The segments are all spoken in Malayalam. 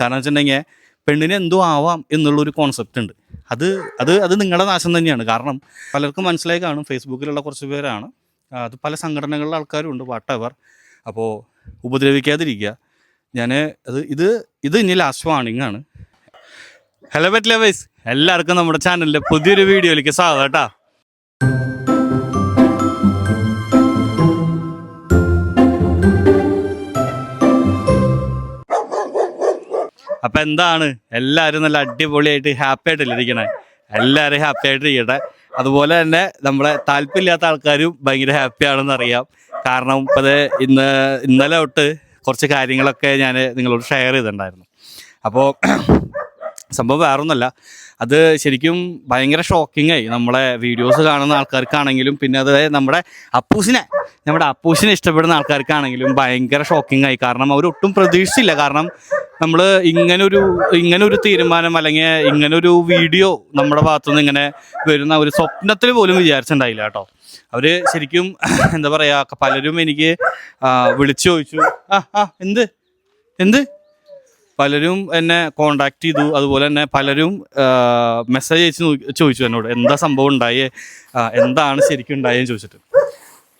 കാരണം വെച്ചിട്ടുണ്ടെങ്കിൽ പെണ്ണിന് എന്തോ ആവാം എന്നുള്ളൊരു കോൺസെപ്റ്റ് ഉണ്ട്. അത് അത് അത് നിങ്ങളുടെ നാശം തന്നെയാണ്. കാരണം പലർക്കും മനസ്സിലായി കാണും. ഫേസ്ബുക്കിലുള്ള കുറച്ച് പേരാണ്. അത് പല സംഘടനകളിലെ ആൾക്കാരും ഉണ്ട് വാട്ട് എവർ അപ്പോൾ ഉപദ്രവിക്കാതിരിക്കുക. ഞാൻ അത് ഇത് ഇത് ഇനി ലാസ്റ്റ് വാണിംഗ് ആണ്. ഹലോ ബെറ്റ് ലവേഴ്സ് എല്ലാവർക്കും നമ്മുടെ ചാനലിന്റെ പുതിയൊരു വീഡിയോയിലേക്ക് സ്വാഗതം കേട്ടോ അപ്പൊ എന്താണ്? എല്ലാവരും നല്ല അടിപൊളിയായിട്ട് ഹാപ്പി ആയിട്ടല്ലേ ഇരിക്കണേ? എല്ലാവരും ഹാപ്പി ആയിട്ട് ഇരിക്കട്ടെ. അതുപോലെ തന്നെ നമ്മളെ താല്പര്യമില്ലാത്ത ആൾക്കാരും ഭയങ്കര ഹാപ്പി ആണെന്ന് അറിയാം. കാരണം ഇപ്പം ഇന്ന് ഇന്നലെ തൊട്ട് കുറച്ച് കാര്യങ്ങളൊക്കെ ഞാൻ നിങ്ങളോട് ഷെയർ ചെയ്തിട്ടുണ്ടായിരുന്നു. അപ്പോൾ സംഭവം വേറൊന്നുമല്ല അത് ശരിക്കും ഭയങ്കര ഷോക്കിംഗ് ആയി. നമ്മളെ വീഡിയോസ് കാണുന്ന ആൾക്കാർക്കാണെങ്കിലും പിന്നെ അത് നമ്മുടെ അപ്പൂസിനെ നമ്മുടെ അപ്പൂസിനെ ഇഷ്ടപ്പെടുന്ന ആൾക്കാർക്കാണെങ്കിലും ഭയങ്കര ഷോക്കിംഗ് ആയി. കാരണം അവർ ഒട്ടും പ്രതീക്ഷിച്ചില്ല. കാരണം നമ്മൾ ഇങ്ങനൊരു ഇങ്ങനൊരു തീരുമാനം അല്ലെങ്കിൽ ഇങ്ങനൊരു വീഡിയോ നമ്മുടെ ഭാഗത്തുനിന്ന് ഇങ്ങനെ വരുന്ന ഒരു സ്വപ്നത്തിൽ പോലും വിചാരിച്ചിട്ടുണ്ടായില്ല കേട്ടോ. അവർ ശരിക്കും എന്താ പറയുക പലരും എനിക്ക് വിളിച്ചു ചോദിച്ചു. ആ ആ എന്ത്? എന്ത്? പലരും എന്നെ കോണ്ടാക്ട് ചെയ്തു. അതുപോലെ തന്നെ പലരും മെസ്സേജ് അയച്ച് ചോദിച്ചു എന്നോട് എന്താ സംഭവം ഉണ്ടായേ? എന്താണ് ശരിക്കും ഉണ്ടായെന്ന് ചോദിച്ചിട്ട്.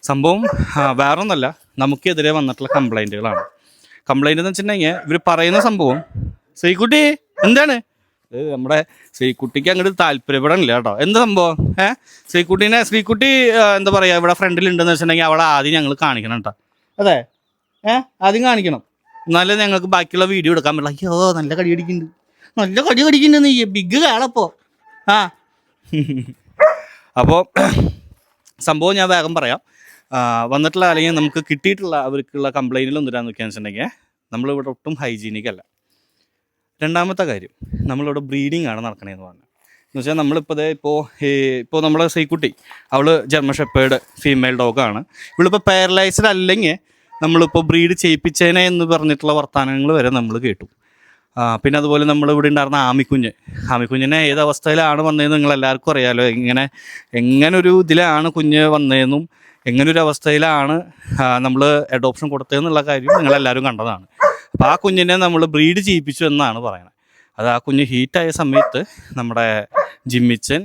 സംഭവം വേറൊന്നല്ല. നമുക്കെതിരെ വന്നിട്ടുള്ള കംപ്ലൈന്റുകളാണ് കംപ്ലൈന്റ് എന്ന് വെച്ചിട്ടുണ്ടെങ്കിൽ ഇവർ പറയുന്ന സംഭവം ശ്രീകുട്ടി എന്താണ്? നമ്മുടെ ശ്രീകുട്ടിക്ക് അങ്ങോട്ട് താല്പര്യപ്പെടണില്ല കേട്ടോ. എന്ത് സംഭവം? ഏ? ശ്രീകുട്ടീനെ ശ്രീകുട്ടി എന്താ പറയുക ഇവിടെ ഫ്രണ്ടിലുണ്ടെന്ന് വെച്ചിട്ടുണ്ടെങ്കിൽ അവളെ ആദ്യം ഞങ്ങൾ കാണിക്കണം കേട്ടോ. അതെ? ഏ? ആദ്യം കാണിക്കണം. എന്നാലേ ഞങ്ങൾക്ക് ബാക്കിയുള്ള വീഡിയോ എടുക്കാൻ പറ്റില്ല അയ്യോ നല്ല കടി അടിക്കുന്നുണ്ട് നല്ല കടി കടിക്കുന്നുണ്ട് നീ. ബിഗ് കാളപ്പോ ആ. അപ്പോൾ സംഭവം ഞാൻ വേഗം പറയാം. വന്നിട്ടുള്ള അല്ലെങ്കിൽ നമുക്ക് കിട്ടിയിട്ടുള്ള അവർക്കുള്ള കംപ്ലൈന്റുകൾ എന്തിനാന്ന് വെക്കാന്ന് വെച്ചിട്ടുണ്ടെങ്കിൽ നമ്മളിവിടെ ഒട്ടും ഹൈജീനിക് അല്ല. രണ്ടാമത്തെ കാര്യം നമ്മളിവിടെ ബ്രീഡിംഗ് ആണ് നടക്കണേന്ന് പറഞ്ഞു. എന്ന് വെച്ചാൽ നമ്മളിപ്പോൾ ഇപ്പോൾ ഇപ്പോൾ നമ്മളെ സൈക്കുട്ടി അവൾ ജർമ്മൻ ഷെപ്പേഡ് ഫീമെയിൽ ഡോഗാണ് ഇവളിപ്പോൾ പാരലൈസ്ഡ് അല്ലെങ്കിൽ നമ്മളിപ്പോൾ ബ്രീഡ് ചെയ്യിപ്പിച്ചേനെ എന്ന് പറഞ്ഞിട്ടുള്ള വർത്തമാനങ്ങൾ വരെ നമ്മൾ കേട്ടു. പിന്നെ അതുപോലെ നമ്മൾ ഇവിടെ ഉണ്ടായിരുന്ന ആമിക്കുഞ്ഞ്. ആമിക്കുഞ്ഞിനെ ഏത് അവസ്ഥയിലാണ് വന്നതെന്ന് നിങ്ങൾ എല്ലാവർക്കും അറിയാമല്ലോ ഇങ്ങനെ എങ്ങനെ ഒരു ഇതിലാണ് കുഞ്ഞ് വന്നതെന്നും എങ്ങനെ ഒരു അവസ്ഥയിലാണ് നമ്മൾ അഡോപ്ഷൻ കൊടുത്തതെന്നുള്ള കാര്യം നിങ്ങളെല്ലാവരും കണ്ടതാണ്. അപ്പോൾ ആ കുഞ്ഞിനെ നമ്മൾ ബ്രീഡ് ചെയ്യിപ്പിച്ചു എന്നാണ് പറയുന്നത് അത് ആ കുഞ്ഞ് ഹീറ്റായ സമയത്ത് നമ്മുടെ ജിമ്മിച്ചൻ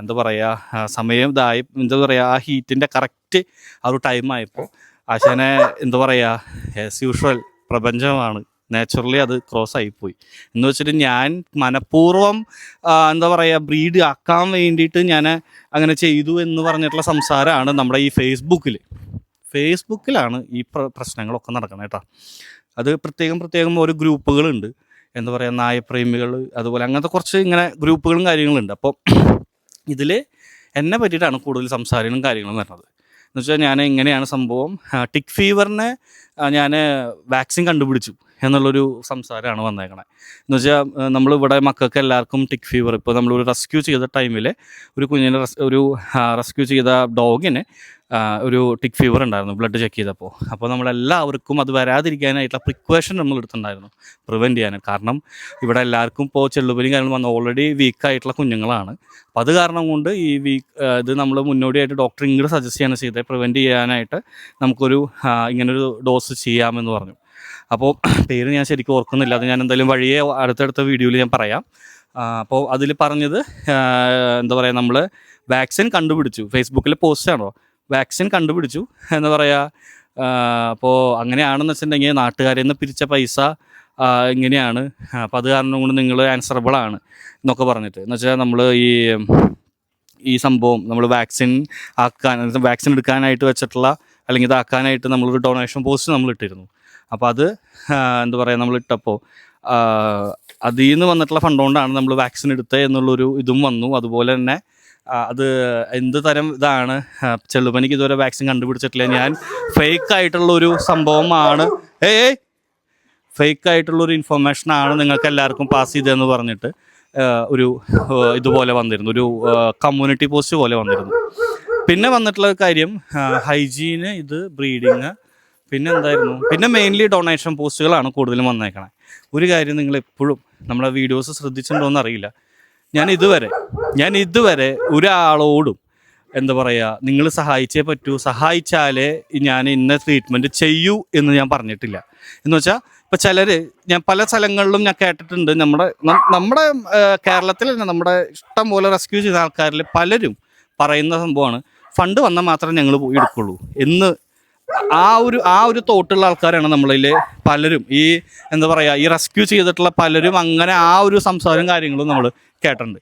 എന്താ പറയുക സമയം ഇതായി എന്താ പറയുക ആ ഹീറ്റിന്റെ കറക്റ്റ് ആ ഒരു ടൈം ആയപ്പോൾ ആശാനെ എന്താ പറയാ ആസ് യൂഷ്വൽ പ്രപഞ്ചമാണ്. നാച്ചുറലി അത് ക്രോസ് ആയിപ്പോയി. എന്ന് വെച്ചിട്ട് ഞാൻ മനഃപൂർവം എന്താ പറയുക ബ്രീഡ് ആക്കാൻ വേണ്ടിയിട്ട് ഞാൻ അങ്ങനെ ചെയ്തു എന്ന് പറഞ്ഞിട്ടുള്ള സംസാരമാണ് നമ്മുടെ ഈ ഫേസ്ബുക്കിൽ ഫേസ്ബുക്കിലാണ് ഈ പ്ര- പ്രശ്നങ്ങളൊക്കെ നടക്കുന്നത് കേട്ടോ അത് പ്രത്യേകം പ്രത്യേകം ഓരോ ഗ്രൂപ്പുകളുണ്ട്. എന്താ പറയുക നായപ്രേമികൾ അതുപോലെ അങ്ങനത്തെ കുറച്ച് ഇങ്ങനെ ഗ്രൂപ്പുകളും കാര്യങ്ങളുണ്ട്. അപ്പോൾ ഇതിൽ എന്നെ പറ്റിയിട്ടാണ് കൂടുതൽ സംസാരങ്ങളും കാര്യങ്ങളും വരുന്നത്. എന്ന് വെച്ചാൽ ഞാൻ ഇങ്ങനെയാണ് സംഭവം. ടിക് ഫീവറിനെ ഞാൻ വാക്സിൻ കണ്ടുപിടിച്ചു എന്നുള്ളൊരു സംസാരമാണ് വന്നേക്കണേ. എന്ന് വെച്ചാൽ നമ്മളിവിടെ മക്കൾക്ക് എല്ലാവർക്കും ടിക് ഫീവർ. ഇപ്പോൾ നമ്മളൊരു റെസ്ക്യൂ ചെയ്ത ടൈമിൽ ഒരു കുഞ്ഞിനെ ഒരു റെസ്ക്യൂ ചെയ്ത ഡോഗിന് ഒരു ടിക് ഫീവർ ഉണ്ടായിരുന്നു ബ്ലഡ് ചെക്ക് ചെയ്തപ്പോൾ. അപ്പോൾ നമ്മളെല്ലാവർക്കും അത് വരാതിരിക്കാനായിട്ടുള്ള പ്രിക്വേഷൻ നമ്മൾ എടുത്തിട്ടുണ്ടായിരുന്നു പ്രിവെന്റ് ചെയ്യാൻ. കാരണം ഇവിടെ എല്ലാവർക്കും ഇപ്പോൾ ചെള്ളുപനിയും കാര്യങ്ങളും വന്ന് ഓൾറെഡി വീക്കായിട്ടുള്ള കുഞ്ഞുങ്ങളാണ്. അപ്പം അത് കാരണം കൊണ്ട് ഈ വീക്ക് ഇത് നമ്മൾ മുന്നോടിയായിട്ട് ഡോക്ടർ ഇങ്ങോട്ട് സജസ്റ്റ് ചെയ്യാണ് ചെയ്തത് പ്രിവെന്റ് ചെയ്യാനായിട്ട് നമുക്കൊരു ഇങ്ങനൊരു ഡോസ് ചെയ്യാമെന്ന് പറഞ്ഞു. അപ്പോൾ പേര് ഞാൻ ശരിക്കും ഓർക്കുന്നില്ല അത് ഞാൻ എന്തായാലും വഴിയെ അടുത്തടുത്ത വീഡിയോയിൽ ഞാൻ പറയാം. അപ്പോൾ അതിൽ പറഞ്ഞത് എന്താ പറയുക നമ്മൾ വാക്സിൻ കണ്ടുപിടിച്ചു. ഫേസ്ബുക്കിൽ പോസ്റ്റാണോ വാക്സിൻ കണ്ടുപിടിച്ചു എന്താ പറയുക അപ്പോൾ അങ്ങനെയാണെന്ന് വെച്ചിട്ടുണ്ടെങ്കിൽ നാട്ടുകാരിൽ നിന്ന് പിരിച്ച പൈസ ഇങ്ങനെയാണ്. അപ്പോൾ അത് കാരണം കൊണ്ട് നിങ്ങൾ ആൻസറബിൾ ആണ് എന്നൊക്കെ പറഞ്ഞിട്ട്. എന്ന് വെച്ചാൽ നമ്മൾ ഈ ഈ സംഭവം നമ്മൾ വാക്സിൻ ആക്കാൻ വാക്സിൻ എടുക്കാനായിട്ട് വെച്ചിട്ടുള്ള അല്ലെങ്കിൽ ഇതാക്കാനായിട്ട് നമ്മളൊരു ഡൊണേഷൻ പോസ്റ്റ് നമ്മൾ ഇട്ടിരുന്നു. അപ്പോൾ അത് എന്താ പറയുക നമ്മൾ ഇട്ടപ്പോൾ അതിൽ നിന്ന് വന്നിട്ടുള്ള ഫണ്ട് കൊണ്ടാണ് നമ്മൾ വാക്സിൻ എടുത്തത് എന്നുള്ളൊരു ഇതും വന്നു. അതുപോലെ തന്നെ അത് എന്ത് തരം ഇതാണ്? ചെള്ളുപനിക്ക് ഇതുവരെ വാക്സിൻ കണ്ടുപിടിച്ചിട്ടില്ല. ഞാൻ ഫേക്ക് ആയിട്ടുള്ള ഒരു സംഭവമാണ്. ഏ ഫേക്ക് ആയിട്ടുള്ള ഒരു ഇൻഫർമേഷൻ ആണ് നിങ്ങൾക്ക് എല്ലാവർക്കും പാസ് ചെയ്തതെന്ന് പറഞ്ഞിട്ട് ഒരു ഇതുപോലെ വന്നിരുന്നു. ഒരു കമ്മ്യൂണിറ്റി പോസ്റ്റ് പോലെ വന്നിരുന്നു. പിന്നെ വന്നിട്ടുള്ള കാര്യം ഹൈജീന് ഇത് ബ്രീഡിങ് പിന്നെ എന്തായിരുന്നു? പിന്നെ മെയിൻലി ഡൊണേഷൻ പോസ്റ്റുകളാണ് കൂടുതലും വന്നേക്കണേ. ഒരു കാര്യം നിങ്ങൾ എപ്പോഴും നമ്മുടെ വീഡിയോസ് ശ്രദ്ധിച്ചിട്ടുണ്ടോ എന്നറിയില്ല ഞാൻ ഇതുവരെ ഞാൻ ഇതുവരെ ഒരാളോടും എന്താ പറയുക നിങ്ങൾ സഹായിച്ചേ പറ്റൂ. സഹായിച്ചാലേ ഞാൻ ഇന്ന ട്രീറ്റ്മെന്റ് ചെയ്യൂ എന്ന് ഞാൻ പറഞ്ഞിട്ടില്ല. എന്ന് വെച്ചാൽ ഇപ്പം ചിലർ ഞാൻ പല സ്ഥലങ്ങളിലും ഞാൻ കേട്ടിട്ടുണ്ട്. നമ്മുടെ നമ്മുടെ കേരളത്തിൽ തന്നെ നമ്മുടെ ഇഷ്ടം പോലെ റെസ്ക്യൂ ചെയ്ത ആൾക്കാരിൽ പലരും പറയുന്ന സംഭവമാണ് ഫണ്ട് വന്നാൽ മാത്രമേ ഞങ്ങൾ പോയി എടുക്കുള്ളൂ. എന്ന് ആ ഒരു ആ ഒരു തോട്ടുള്ള ആൾക്കാരാണ് നമ്മളിൽ പലരും. ഈ എന്താ പറയുക ഈ റെസ്ക്യൂ ചെയ്തിട്ടുള്ള പലരും അങ്ങനെ ആ ഒരു സംസാരവും കാര്യങ്ങളും നമ്മൾ കേട്ടിട്ടുണ്ട്.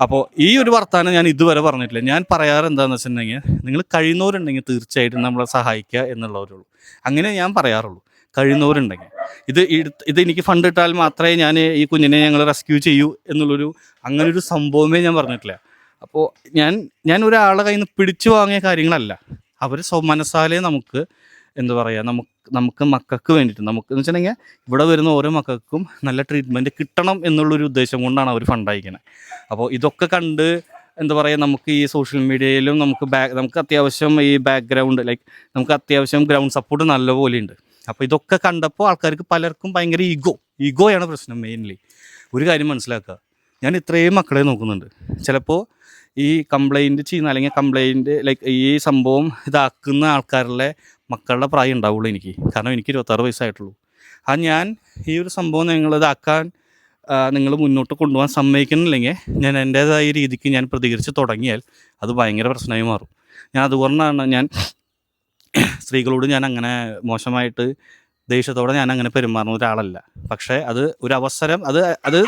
അപ്പോൾ ഈ ഒരു വർത്തമാനം ഞാൻ ഇതുവരെ പറഞ്ഞിട്ടില്ല. ഞാൻ പറയാറ് എന്താണെന്ന് വെച്ചിട്ടുണ്ടെങ്കിൽ നിങ്ങൾ കഴിയുന്നവരുണ്ടെങ്കിൽ തീർച്ചയായിട്ടും നമ്മളെ സഹായിക്കുക എന്നുള്ളവരുള്ളൂ അങ്ങനെ ഞാൻ പറയാറുള്ളൂ. കഴിയുന്നവരുണ്ടെങ്കിൽ. ഇത് ഇത് എനിക്ക് ഫണ്ട് ഇട്ടാൽ മാത്രമേ ഞാൻ ഈ കുഞ്ഞിനെ ഞങ്ങൾ റെസ്ക്യൂ ചെയ്യൂ എന്നുള്ളൊരു അങ്ങനെ ഒരു സംഭവമേ ഞാൻ പറഞ്ഞിട്ടില്ല. അപ്പോൾ ഞാൻ ഞാൻ ഒരാളെ കയ്യിൽ നിന്ന് പിടിച്ചു വാങ്ങിയ കാര്യങ്ങളല്ല. അവർ മനസ്സാലേ നമുക്ക് എന്താ പറയുക നമുക്ക് നമുക്ക് മക്കൾക്ക് വേണ്ടിയിട്ട് നമുക്ക് എന്ന് വെച്ചിട്ടുണ്ടെങ്കിൽ ഇവിടെ വരുന്ന ഓരോ മക്കൾക്കും നല്ല ട്രീറ്റ്മെന്റ് കിട്ടണം എന്നുള്ളൊരു ഉദ്ദേശം കൊണ്ടാണ് അവർ ഫണ്ട് അയക്കുന്നത് അപ്പോൾ ഇതൊക്കെ കണ്ട് എന്താ പറയുക നമുക്ക് ഈ സോഷ്യൽ മീഡിയയിലും നമുക്ക് ബാക്ക് നമുക്ക് അത്യാവശ്യം ഈ ബാക്ക്ഗ്രൗണ്ട് ലൈക്ക് നമുക്ക് അത്യാവശ്യം ഗ്രൗണ്ട് സപ്പോർട്ട് നല്ലപോലെ ഉണ്ട് അപ്പോൾ ഇതൊക്കെ കണ്ടപ്പോൾ ആൾക്കാർക്ക് പലർക്കും ഭയങ്കര ഈഗോ ഈഗോയാണ് പ്രശ്നം മെയിൻലി ഒരു കാര്യം മനസ്സിലാക്കുക ഞാൻ ഇത്രയും മക്കളെ നോക്കുന്നുണ്ട്. ചിലപ്പോൾ ഈ കംപ്ലൈന്റ് ചെയ്യുന്ന അല്ലെങ്കിൽ കംപ്ലൈന്റ് ലൈക്ക് ഈ സംഭവം ഇതാക്കുന്ന ആൾക്കാരുടെ മക്കളുടെ പ്രായം ഉണ്ടാവുള്ളൂ എനിക്ക്. കാരണം എനിക്ക് ഇരുപത്താറ് വയസ്സായിട്ടുള്ളൂ. ആ ഞാൻ ഈ ഒരു സംഭവം നിങ്ങൾ ഇതാക്കാൻ നിങ്ങൾ മുന്നോട്ട് കൊണ്ടുപോകാൻ സമ്മതിക്കുന്നില്ലെങ്കിൽ ഞാൻ എന്റേതായ രീതിക്ക് ഞാൻ പ്രതികരിച്ച് തുടങ്ങിയാൽ അത് ഭയങ്കര പ്രശ്നമായി മാറും. ഞാൻ അതുകൊണ്ടാണ് ഞാൻ സ്ത്രീകളോട് ഞാൻ അങ്ങനെ മോശമായിട്ട് ദേഷ്യത്തോടെ ഞാൻ അങ്ങനെ പെരുമാറുന്ന ഒരാളല്ല. പക്ഷേ അത് ഒരു അവസരം അത് അത്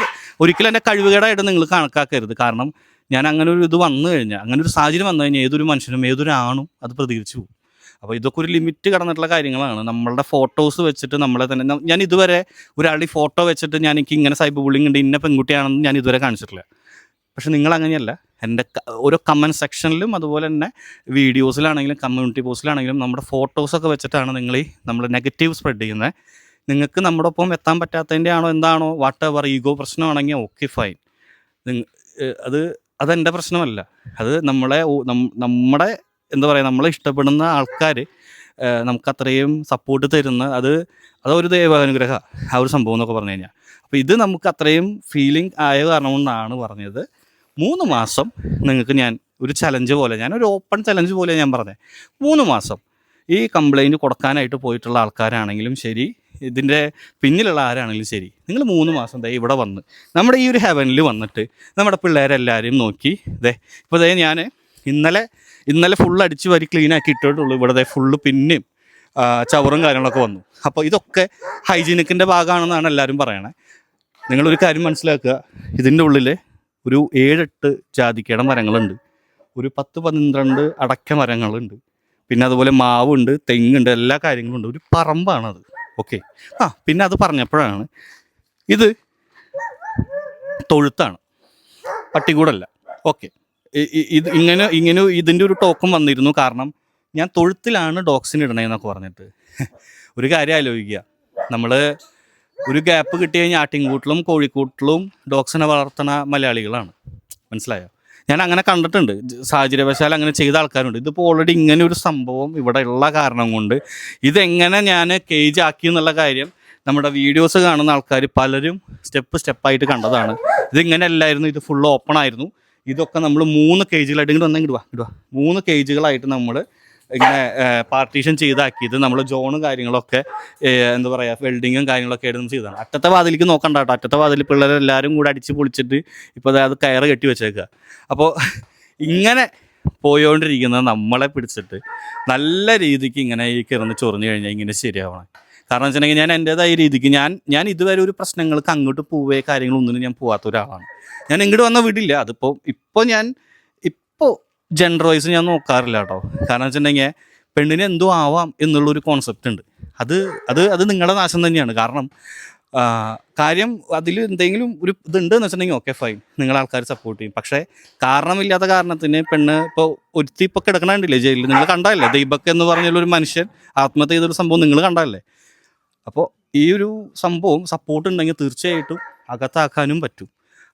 ഒരിക്കലും എന്റെ കഴിവുകേടായിട്ട് നിങ്ങൾ കണക്കാക്കരുത്. കാരണം ഞാൻ അങ്ങനെ ഒരു ഇത് വന്നു കഴിഞ്ഞാൽ അങ്ങനെ ഒരു സാഹചര്യം വന്നു കഴിഞ്ഞാൽ ഏതൊരു മനുഷ്യനും ഏതൊരു ആണും അത് പ്രതികരിച്ചു പോകും. അപ്പോൾ ഇതൊക്കെ ഒരു ലിമിറ്റ് കടന്നിട്ടുള്ള കാര്യങ്ങളാണ്. നമ്മളുടെ ഫോട്ടോസ് വെച്ചിട്ട് നമ്മളെ തന്നെ ഞാൻ ഇതുവരെ ഒരാളുടെ ഫോട്ടോ വെച്ചിട്ട് ഞാൻ എനിക്ക് ഇങ്ങനെ സൈബർ ബുള്ളിങ് ഉണ്ട് ഇന്ന പെൺകുട്ടിയാണെന്ന് ഞാൻ ഇതുവരെ കാണിച്ചിട്ടില്ല. പക്ഷെ നിങ്ങൾ അങ്ങനെയല്ല. എന്റെ ഓരോ കമന്റ് സെക്ഷനിലും അതുപോലെ തന്നെ വീഡിയോസിലാണെങ്കിലും കമ്മ്യൂണിറ്റി പോസ്റ്റിലാണെങ്കിലും നമ്മുടെ ഫോട്ടോസൊക്കെ വെച്ചിട്ടാണ് നിങ്ങൾ ഈ നമ്മൾ നെഗറ്റീവ് സ്പ്രെഡ് ചെയ്യുന്നത്. നിങ്ങൾക്ക് നമ്മുടെ ഒപ്പം എത്താൻ പറ്റാത്തതിന്റെ ആണോ എന്താണോ വാട്ട് എവർ ഈഗോ പ്രശ്നമാണെങ്കിൽ ഓക്കെ ഫൈൻ അത് അതെന്റെ പ്രശ്നമല്ല. അത് നമ്മളെ നമ്മുടെ എന്താ പറയുക നമ്മളെ ഇഷ്ടപ്പെടുന്ന ആൾക്കാർ നമുക്ക് അത്രയും സപ്പോർട്ട് തരുന്ന അത് അതൊരു ദൈവാനുഗ്രഹ ആ ഒരു സംഭവം എന്നൊക്കെ പറഞ്ഞു കഴിഞ്ഞാൽ അപ്പോൾ ഇത് നമുക്ക് അത്രയും ഫീലിംഗ് ആയ കാരണം കൊണ്ടാണ് പറഞ്ഞത്. മൂന്ന് മാസം നിങ്ങൾക്ക് ഞാൻ ഒരു ചലഞ്ച് പോലെ ഞാൻ ഒരു ഓപ്പൺ ചലഞ്ച് പോലെ ഞാൻ പറഞ്ഞത് മൂന്ന് മാസം ഈ കംപ്ലൈന്റ് കൊടുക്കാനായിട്ട് പോയിട്ടുള്ള ആൾക്കാരാണെങ്കിലും ശരി ഇതിന്റെ പിന്നിലുള്ള ആരാണെങ്കിലും ശരി നിങ്ങൾ മൂന്ന് മാസം ദേ ഇവിടെ വന്ന് നമ്മുടെ ഈ ഒരു ഹെവനിൽ വന്നിട്ട് നമ്മുടെ പിള്ളേരെല്ലാവരെയും നോക്കി ദേ ഇപ്പോൾ ദേ ഞാൻ ഇന്നലെ ഇന്നലെ ഫുൾ അടിച്ച് വരി ക്ലീൻ ആക്കി ഇട്ടിട്ടുള്ളൂ ഇവിടെ ഫുള്ള് പിന്നെയും ചവറും കാര്യങ്ങളൊക്കെ വന്നു. അപ്പോൾ ഇതൊക്കെ ഹൈജീനിക്കിന്റെ ഭാഗമാണെന്നാണ് എല്ലാവരും പറയണത് നിങ്ങളൊരു കാര്യം മനസ്സിലാക്കുക. ഇതിന്റെ ഉള്ളിൽ ഒരു ഏഴെട്ട് ജാതിക്കയുടെ മരങ്ങളുണ്ട്. ഒരു പത്ത് പന്ത്രണ്ട് അടക്ക മരങ്ങളുണ്ട്. പിന്നെ അതുപോലെ മാവുണ്ട് തെങ്ങുണ്ട് എല്ലാ കാര്യങ്ങളും ഉണ്ട്. ഒരു പറമ്പാണത്. ഓക്കെ. ആ പിന്നെ അത് പറഞ്ഞപ്പോഴാണ് ഇത് തൊഴുത്താണ്. പട്ടികൂടല്ല ഓക്കെ. ഇത് ഇങ്ങനെ ഇങ്ങനെ ഇതിന്റെ ഒരു ടോക്കും വന്നിരുന്നു. കാരണം ഞാൻ തൊഴുത്തിലാണ് ഡോഗ്സിന് ഇടണേന്നൊക്കെ പറഞ്ഞിട്ട്. ഒരു കാര്യം ആലോചിക്കുക. നമ്മൾ ഒരു ഗ്യാപ്പ് കിട്ടി കഴിഞ്ഞാൽ ആട്ടിൻകൂട്ടിലും കോഴിക്കൂട്ടിലും ഡോക്സിനെ വളർത്തുന്ന മലയാളികളാണ്. മനസ്സിലായോ? ഞാൻ അങ്ങനെ കണ്ടിട്ടുണ്ട്. സാഹചര്യവശാൽ അങ്ങനെ ചെയ്ത ആൾക്കാരുണ്ട്. ഇതിപ്പോൾ ഓൾറെഡി ഇങ്ങനെ ഒരു സംഭവം ഇവിടെ ഉള്ള കാരണം കൊണ്ട് ഇതെങ്ങനെ ഞാൻ കേജ് ആക്കി എന്നുള്ള കാര്യം നമ്മുടെ വീഡിയോസ് കാണുന്ന ആൾക്കാർ പലരും സ്റ്റെപ്പ് സ്റ്റെപ്പായിട്ട് കണ്ടതാണ്. ഇതിങ്ങനെ അല്ലായിരുന്നു. ഇത് ഫുൾ ഓപ്പൺ ആയിരുന്നു. ഇതൊക്കെ നമ്മൾ മൂന്ന് കേജുകളായിട്ട് ഇങ്ങോട്ട് വന്നാൽ ഇടുക വാ മൂന്ന് കേജുകളായിട്ട് നമ്മൾ ഇങ്ങനെ പാർട്ടീഷൻ ചെയ്താക്കിയത് നമ്മൾ ജോണും കാര്യങ്ങളൊക്കെ എന്താ പറയുക വെൽഡിങ്ങും കാര്യങ്ങളൊക്കെ ആയിട്ട് നമ്മൾ ചെയ്തതാണ്. അറ്റത്തെ വാതിലേക്ക് നോക്കണ്ട കേട്ടോ. അറ്റത്തെ വാതിൽ പിള്ളേരെല്ലാവരും കൂടെ അടിച്ച് പൊളിച്ചിട്ട് ഇപ്പോൾ അതായത് അത് കയറ് കെട്ടി വെച്ചേക്കുക അപ്പോൾ ഇങ്ങനെ പോയോണ്ടിരിക്കുന്നത് നമ്മളെ പിടിച്ചിട്ട് നല്ല രീതിക്ക് ഇങ്ങനെ ഈ കിറന്ന് ചൊറിഞ്ഞു കഴിഞ്ഞാൽ ഇങ്ങനെ ശരിയാവണം. കാരണം വെച്ചിട്ടുണ്ടെങ്കിൽ ഞാൻ എന്റെതായ രീതിക്ക് ഞാൻ ഞാൻ ഇതുവരെ ഒരു പ്രശ്നങ്ങൾക്ക് അങ്ങോട്ട് പോവേ കാര്യങ്ങളൊന്നും ഞാൻ പോവാത്ത ഒരാളാണ്. ഞാൻ ഇങ്ങോട്ട് വന്ന വീടില്ല. അതിപ്പോൾ ഇപ്പോൾ ഞാൻ ഇപ്പോൾ ജെൻഡർ വൈസ് ഞാൻ നോക്കാറില്ല കേട്ടോ കാരണം വെച്ചിട്ടുണ്ടെങ്കിൽ പെണ്ണിന് എന്തോ ആവാം എന്നുള്ളൊരു കോൺസെപ്റ്റ് ഉണ്ട്. അത് അത് അത് നിങ്ങളുടെ നാശം തന്നെയാണ്. കാരണം കാര്യം അതിൽ എന്തെങ്കിലും ഒരു ഇതുണ്ട് എന്ന് വെച്ചിട്ടുണ്ടെങ്കിൽ ഓക്കെ ഫൈൻ നിങ്ങൾ ആൾക്കാർ സപ്പോർട്ട് ചെയ്യും. പക്ഷേ കാരണമില്ലാത്ത കാരണത്തിന് പെണ്ണ് ഇപ്പോൾ ഒരുത്തി ഇപ്പോൾ കിടക്കണുണ്ടല്ലേ ജയിലിൽ നിങ്ങൾ കണ്ടതല്ലേ ദീപക് എന്ന് പറഞ്ഞൊരു മനുഷ്യൻ ആത്മഹത്യ ചെയ്തൊരു സംഭവം നിങ്ങൾ കണ്ടതല്ലേ അപ്പോൾ ഈ ഒരു സംഭവം സപ്പോർട്ട് ഉണ്ടെങ്കിൽ തീർച്ചയായിട്ടും അകത്താക്കാനും പറ്റും.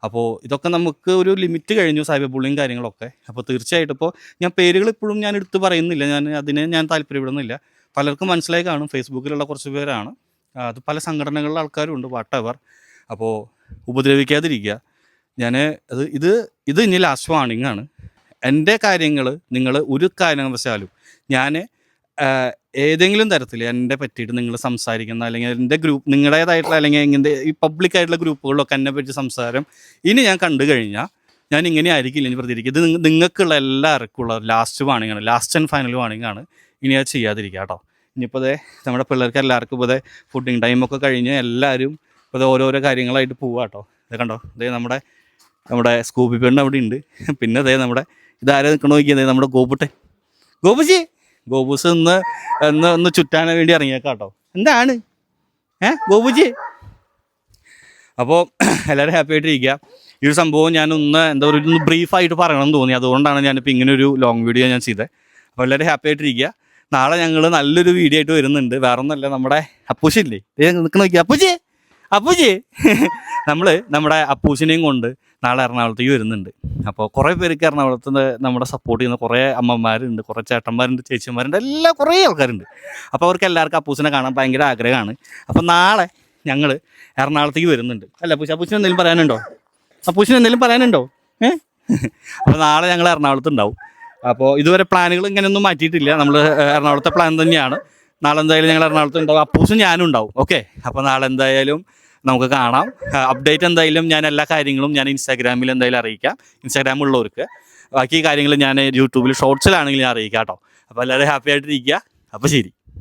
അപ്പോൾ ഇതൊക്കെ നമുക്ക് ഒരു ലിമിറ്റ് കഴിഞ്ഞു സൈബർ ബുള്ളിങ് കാര്യങ്ങളൊക്കെ. അപ്പോൾ തീർച്ചയായിട്ടും ഇപ്പോൾ ഞാൻ പേരുകൾ ഇപ്പോഴും ഞാൻ എടുത്ത് പറയുന്നില്ല. ഞാൻ അതിനെ ഞാൻ താല്പര്യപ്പെടുന്നില്ല. പലർക്കും മനസ്സിലായി കാണും. ഫേസ്ബുക്കിലുള്ള കുറച്ച് പേരാണ്. അത് പല സംഘടനകളിലെ ആൾക്കാരും ഉണ്ട് വാട്ട് എവർ അപ്പോൾ ഉപദ്രവിക്കാതിരിക്കുക. ഞാൻ അത് ഇത് ഇത് ഇനി ലാസ്റ്റ് വാണിംഗ് ആണ്. എന്റെ കാര്യങ്ങൾ നിങ്ങൾ ഒരു കാരണവശാലും ഞാൻ ഏതെങ്കിലും തരത്തിൽ എന്റെ പറ്റിയിട്ട് നിങ്ങൾ സംസാരിക്കുന്ന അല്ലെങ്കിൽ എന്റെ ഗ്രൂപ്പ് നിങ്ങളുടേതായിട്ടുള്ള അല്ലെങ്കിൽ ഇങ്ങനത്തെ ഈ പബ്ലിക് ആയിട്ടുള്ള ഗ്രൂപ്പുകളിലൊക്കെ എന്നെ പറ്റി സംസാരം ഇനി ഞാൻ കണ്ടു കഴിഞ്ഞാൽ ഞാൻ ഇങ്ങനെ ആയിരിക്കില്ല ഇനി പ്രതികരിക്കും ഇത് നിങ്ങൾക്കുള്ള എല്ലാവർക്കും ഉള്ള ലാസ്റ്റ് വാണിംഗ് ആണ് ലാസ്റ്റ് ആൻഡ് ഫൈനൽ വാണിംഗ് ആണ് ഇനി അത് ചെയ്യാതിരിക്കുക കേട്ടോ. ഇനിയിപ്പോൾ അതെ നമ്മുടെ പിള്ളേർക്ക് എല്ലാവർക്കും ഇപ്പോൾ ഫുഡിങ് ടൈമൊക്കെ കഴിഞ്ഞ് എല്ലാവരും ഇപ്പോൾ ഓരോരോ കാര്യങ്ങളായിട്ട് പോവുക കേട്ടോ. ഇത് കണ്ടോ? ഇതേ നമ്മുടെ നമ്മുടെ സ്കൂബി പെണ്ണ് അവിടെ ഉണ്ട് പിന്നെ അതേ നമ്മുടെ ഇതാരെ നിൽക്കണോ നോക്കിയത് നമ്മുടെ ഗോപുട്ടെ ഗോപുജി! ഗോപുസ് ഇന്ന് ഒന്ന് ഒന്ന് ചുറ്റാൻ വേണ്ടി ഇറങ്ങിയേക്കാം കേട്ടോ എന്താണ്? ഏ ഗോപൂജി? അപ്പോൾ എല്ലാവരും ഹാപ്പി ആയിട്ടിരിക്കുക ഈ ഒരു സംഭവം ഞാനൊന്ന് എന്താ പറയുക ഒന്ന് ബ്രീഫായിട്ട് പറയണം എന്ന് തോന്നി. അതുകൊണ്ടാണ് ഞാനിപ്പോൾ ഇങ്ങനെ ഒരു ലോങ് വീഡിയോ ഞാൻ ചെയ്തത് അപ്പോൾ എല്ലാവരും ഹാപ്പി ആയിട്ടിരിക്കുക നാളെ ഞങ്ങൾ നല്ലൊരു വീഡിയോ ആയിട്ട് വരുന്നുണ്ട്. വേറെ ഒന്നല്ല നമ്മുടെ അപ്പൂശില്ലേ? നിൽക്കുന്ന നോക്കി അപ്പൂജി? അപ്പൂജി? നമ്മൾ നമ്മുടെ അപ്പൂശിനെയും കൊണ്ട് നാളെ എറണാകുളത്തേക്ക് വരുന്നുണ്ട്. അപ്പോൾ കുറേ പേർക്ക് എറണാകുളത്ത് നമ്മുടെ സപ്പോർട്ട് ചെയ്യുന്ന കുറേ അമ്മമാരുണ്ട് കുറേ ചേട്ടന്മാരുണ്ട് ചേച്ചിമാരുണ്ട് എല്ലാ കുറേ ആൾക്കാരുണ്ട്. അപ്പോൾ അവർക്ക് എല്ലാവർക്കും അപ്പൂസിനെ കാണാൻ ഭയങ്കര ആഗ്രഹമാണ്. അപ്പോൾ നാളെ ഞങ്ങൾ എറണാകുളത്തേക്ക് വരുന്നുണ്ട്. അല്ല അപ്പൂസ്? അപ്പൂസിന് എന്തെങ്കിലും പറയാനുണ്ടോ? അപ്പൂസിന് എന്തെങ്കിലും പറയാനുണ്ടോ? ഏഹ് അപ്പോൾ നാളെ ഞങ്ങൾ എറണാകുളത്ത് ഉണ്ടാവും അപ്പോൾ ഇതുവരെ പ്ലാനുകൾ ഇങ്ങനെയൊന്നും മാറ്റിയിട്ടില്ല. നമ്മൾ എറണാകുളത്തെ പ്ലാൻ തന്നെയാണ്. നാളെ എന്തായാലും ഞങ്ങൾ എറണാകുളത്ത് ഉണ്ടാവും അപ്പൂസും ഞാനും ഉണ്ടാവും. ഓക്കെ? അപ്പോൾ നാളെ എന്തായാലും നമുക്ക് കാണാം. അപ്ഡേറ്റ് എന്തായാലും ഞാൻ എല്ലാ കാര്യങ്ങളും ഞാൻ ഇൻസ്റ്റാഗ്രാമിൽ എന്തായാലും അറിയിക്കാം. ഇൻസ്റ്റാഗ്രാം ഉള്ളവർക്ക്. ബാക്കി കാര്യങ്ങൾ ഞാൻ യൂട്യൂബിൽ ഷോർട്സിലാണെങ്കിൽ ഞാൻ അറിയിക്കാം കേട്ടോ. അപ്പോൾ എല്ലാവരും ഹാപ്പി ആയിട്ടിരിക്കുക. അപ്പോൾ ശരി.